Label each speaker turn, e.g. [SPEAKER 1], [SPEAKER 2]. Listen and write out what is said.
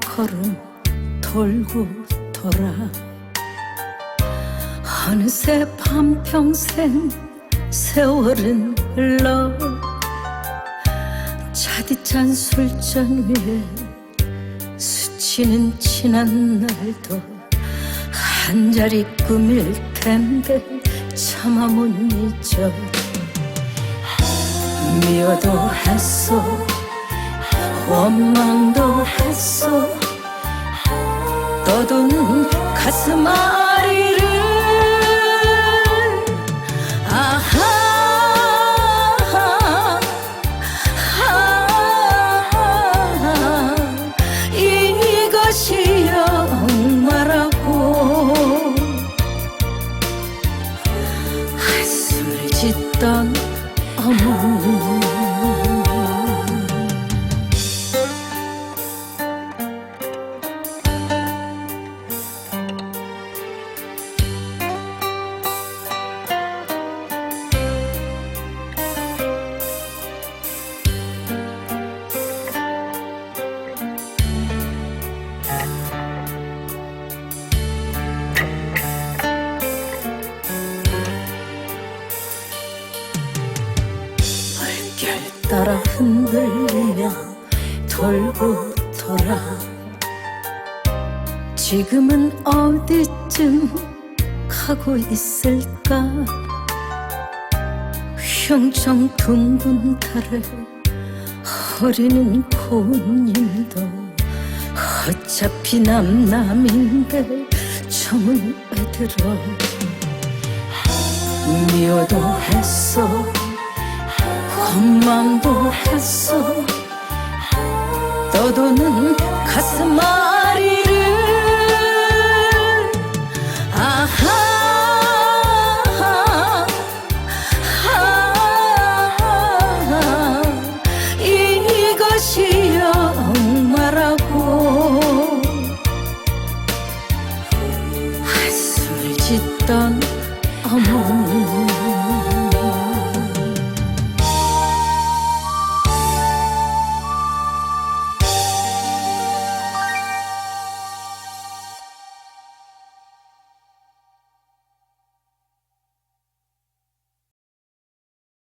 [SPEAKER 1] 걸음 돌고 돌아. 어느새 반평생 세월은 흘러 차디찬 술잔 위에 스치는 지난 날도 한 자리 꿈일 텐데 차마 못 잊어 미워도 했어 원망도 했어. 떠도는 가슴 아리를. 아하 아, 이것이 영마라고. 한숨을 짓던 어머 니 물결 따라 흔들리며 돌고 돌아. 지금은 어디쯤 가고 있을까? 흉청 둥근 달에 허리는 고운님도 어차피 남남인데 정은 왜 들어. 미워도 했어 원망도 했어. 떠도는 가슴 아리를. 아하 아, 이것이 영마라고. 한숨을 짓던